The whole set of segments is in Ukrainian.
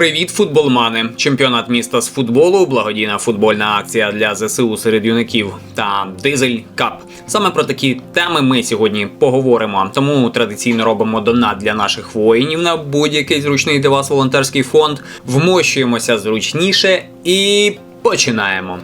Привіт, футболмани! Чемпіонат міста з футболу, благодійна футбольна акція для ЗСУ серед юнаків та Дизель Кап. Саме про такі теми ми сьогодні поговоримо. Тому традиційно робимо донат для наших воїнів на будь-який зручний для вас волонтерський фонд. Вмощуємося зручніше і починаємо.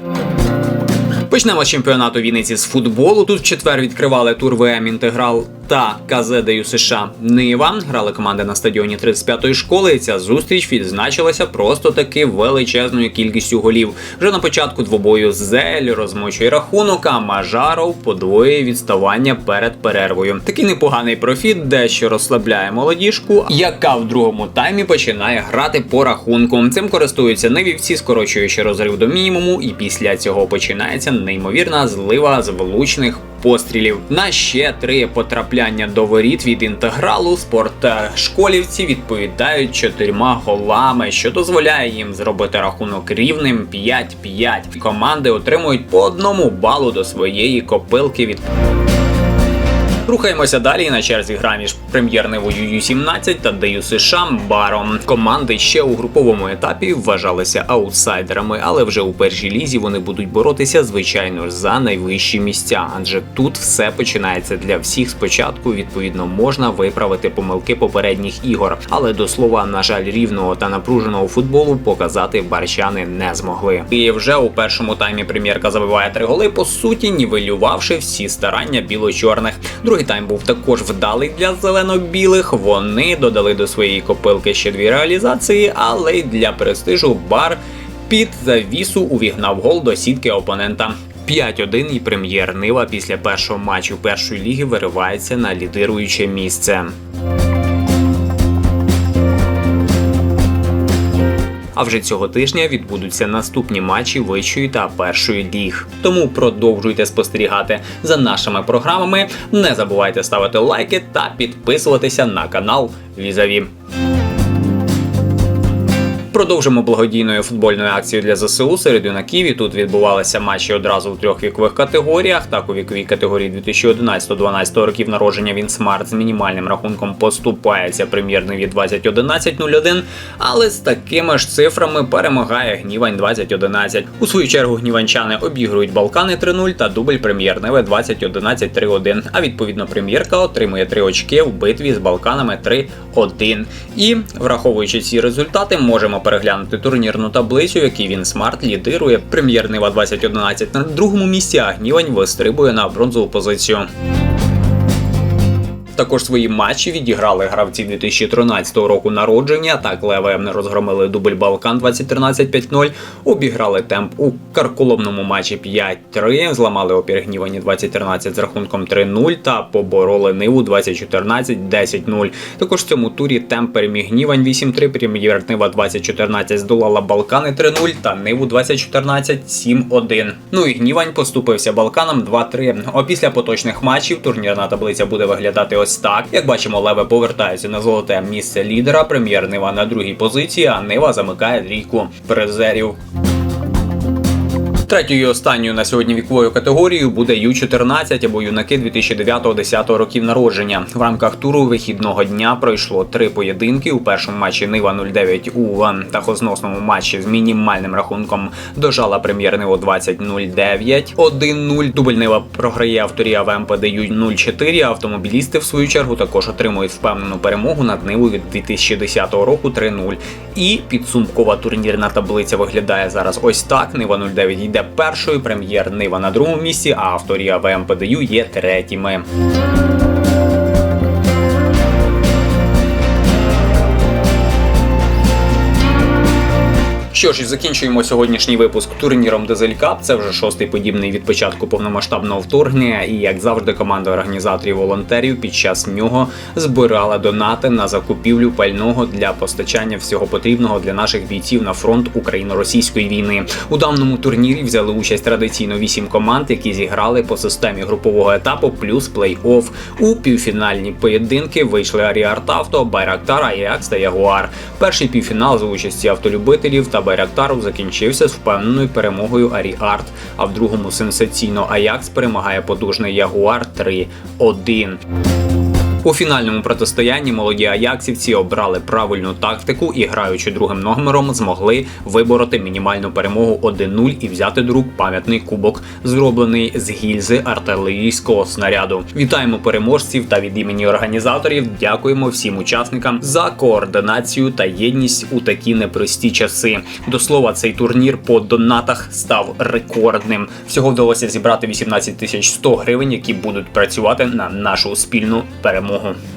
Почнемо з чемпіонату Вінниці з футболу. Тут в четвер відкривали тур ВМ Інтеграл та КЗДЮ США Нива. Грали команди на стадіоні 35-ї школи. І ця зустріч відзначилася просто таки величезною кількістю голів. Вже на початку двобою Зель розмочує рахунок, а Мажаров подвоює відставання перед перервою. Такий непоганий профіт, дещо розслабляє молодіжку, яка в другому таймі починає грати по рахунку. Цим користуються невівці, скорочуючи розрив до мінімуму, і після цього починається неймовірна злива з влучних пострілів. На ще три потрапляння до воріт від інтегралу спортшколівці відповідають чотирма голами, що дозволяє їм зробити рахунок рівним 5-5. Команди отримують по одному балу до своєї копилки від. Рухаємося далі на черзі гра між прем'єр-нивою Ю-17 та ДЮ США Баром. Команди ще у груповому етапі вважалися аутсайдерами, але вже у першій лізі вони будуть боротися, звичайно за найвищі місця. Адже тут все починається для всіх спочатку. Відповідно, можна виправити помилки попередніх ігор. Але до слова, на жаль, рівного та напруженого футболу показати барчани не змогли. І вже у першому таймі прем'єрка забиває три голи, по суті, нівелювавши всі старання біло-чорних. Другий тайм був також вдалий для зелено-білих. Вони додали до своєї копилки ще дві реалізації, але й для престижу бар під завісу увігнав гол до сітки опонента. 5-1 і прем'єр Нива після першого матчу першої ліги виривається на лідируюче місце. А вже цього тижня відбудуться наступні матчі вищої та першої ліг. Тому продовжуйте спостерігати за нашими програмами. Не забувайте ставити лайки та підписуватися на канал Візаві. Продовжимо благодійною футбольною акцією для ЗСУ серед юнаків. І Тут відбувалися матчі одразу в трьох вікових категоріях. Так, у віковій категорії 2011-12 років народження він смарт з мінімальним рахунком поступається прем'єрний від 2011-01, але з такими ж цифрами перемагає Гнівань 2011. У свою чергу гніванчани обігрують Балкани 3-0 та дубль прем'єрневе 2011-3-1. А відповідно прем'єрка отримує 3 очки в битві з Балканами 3-1. І враховуючи ці результати, можемо переглянути турнірну таблицю, в якій він смарт лідирує. Прем'єр Нива 2011 на другому місці, а Гнівань вистрибує на бронзову позицію. Також свої матчі відіграли гравці 2013 року народження. Так Леве розгромили дубль Балкан 2013-5-0, обіграли темп у карколомному матчі 5-3, зламали опір гнівані 2013 з рахунком 3-0 та побороли Ниву 2014-10-0. Також в цьому турі темп переміг гнівань 8-3, прем'єр Нива 2014 здолала Балкани 3-0 та Ниву 2014 7-1. Ну і гнівань поступився Балканам 2-3. Опісля поточних матчів турнірна таблиця буде виглядати ось так. Як бачимо, Леве повертається на золоте місце лідера. Прем'єр Нива на другій позиції, а Нива замикає трійку призерів. Третьою і останньою на сьогодні віковою категорією буде Ю-14 або юнаки 2009-10 років народження. В рамках туру вихідного дня пройшло три поєдинки. У першому матчі Нива 09 у тахозносному матчі з мінімальним рахунком дожала прем'єр Ниву 20-09. 1-0. Дубль Нива програє авторія в МПД Ю-04. Автомобілісти в свою чергу також отримують впевнену перемогу над Нивою від 2010 року 3-0. І підсумкова турнірна таблиця виглядає зараз ось так. Нива 09 йде першою, прем'єр Нива на другому місці, а авторія ВМПДЮ є третіми. Що ж, і закінчуємо сьогоднішній випуск турніром Дизель Кап. Це вже шостий подібний від початку повномасштабного вторгнення. І як завжди, команда організаторів волонтерів під час нього збирала донати на закупівлю пального для постачання всього потрібного для наших бійців на фронт україно-російської війни. У даному турнірі взяли участь традиційно вісім команд, які зіграли по системі групового етапу плюс плей-офф. У півфінальні поєдинки вийшли Аріарт Авто, Байрактар, Аякс Ягуар. Перший півфінал за участі автолюбителів та Байрактару закінчився з впевненою перемогою Аріарт, а в другому сенсаційно Аякс перемагає потужний Ягуар 3-1. У фінальному протистоянні молоді аяксівці обрали правильну тактику і, граючи другим номером, змогли вибороти мінімальну перемогу 1-0 і взяти до рук пам'ятний кубок, зроблений з гільзи артилерійського снаряду. Вітаємо переможців та від імені організаторів дякуємо всім учасникам за координацію та єдність у такі непрості часи. До слова, цей турнір по донатах став рекордним. Всього вдалося зібрати 18 тисяч 100 гривень, які будуть працювати на нашу спільну перемогу. Uh-huh.